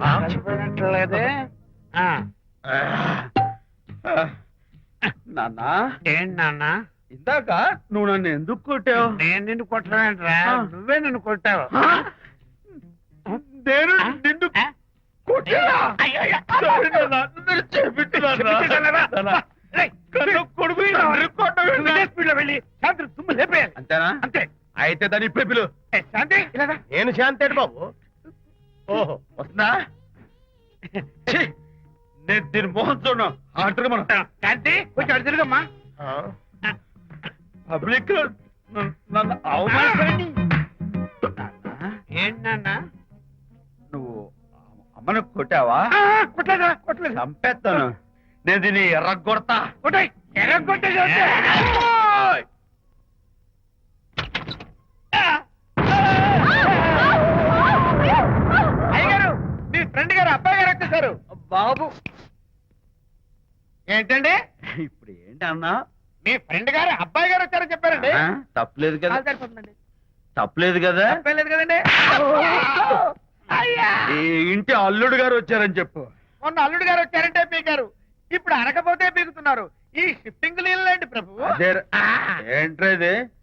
కలిపోయినట్లేదే ఆ, నాన్న? ఏంటి నాన్న? ఇందాక నువ్వు నన్ను ఎందుకు కొట్టావు? నేను నిన్ను కొట్టలేదురా. నువ్వే నిన్ను కొట్టావు. నేను? నిన్ను శాంతి అంతేనా? అంతే. అయితే దాని ఇప్పుడే శాంతి. నేను శాంతేడు బాబు? ఓహో వస్తుందా? ఛీ, నేను దీని మోహన్ చూడను. ఆటలు మనం. శాంతి కొంచెం అటు తిరుగమ్మా. పబ్లిక్లో నన్ను- నన్ను అవమానించండి ఏంటి నాన్న? నువ్వు అమ్మను కొట్టావా? కొట్టలేదు. చంపేస్తాను. నేను దీన్ని ఎర్రగొడతా. కొట్టాయి ఎర్ర కొట్టేసి ఓయ్! అయ్యగారు మీ ఫ్రెండ్ గారు అబ్బాయి గారు వచ్చేసారు. బాబు. ఏంటండి? ఇప్పుడు ఏంటి అన్నా? మీ ఫ్రెండ్ గారు అబ్బాయి గారు వచ్చారని చెప్పారండి. ఆ, తప్పలేదు కదా. తప్పలేదు కదా. తప్పలేదు కదండి. అయ్యా! ఈ ఇంటి అల్లుడు గారు వచ్చారని చెప్పు. మొన్న అల్లుడు గారు వచ్చారంటే పీకారు. ఇప్పుడు అనకపోతే పీకుతున్నారు. ఈ షిఫ్టింగ్ లేండి ప్రభు? అదే ఏంట్రా ఇది?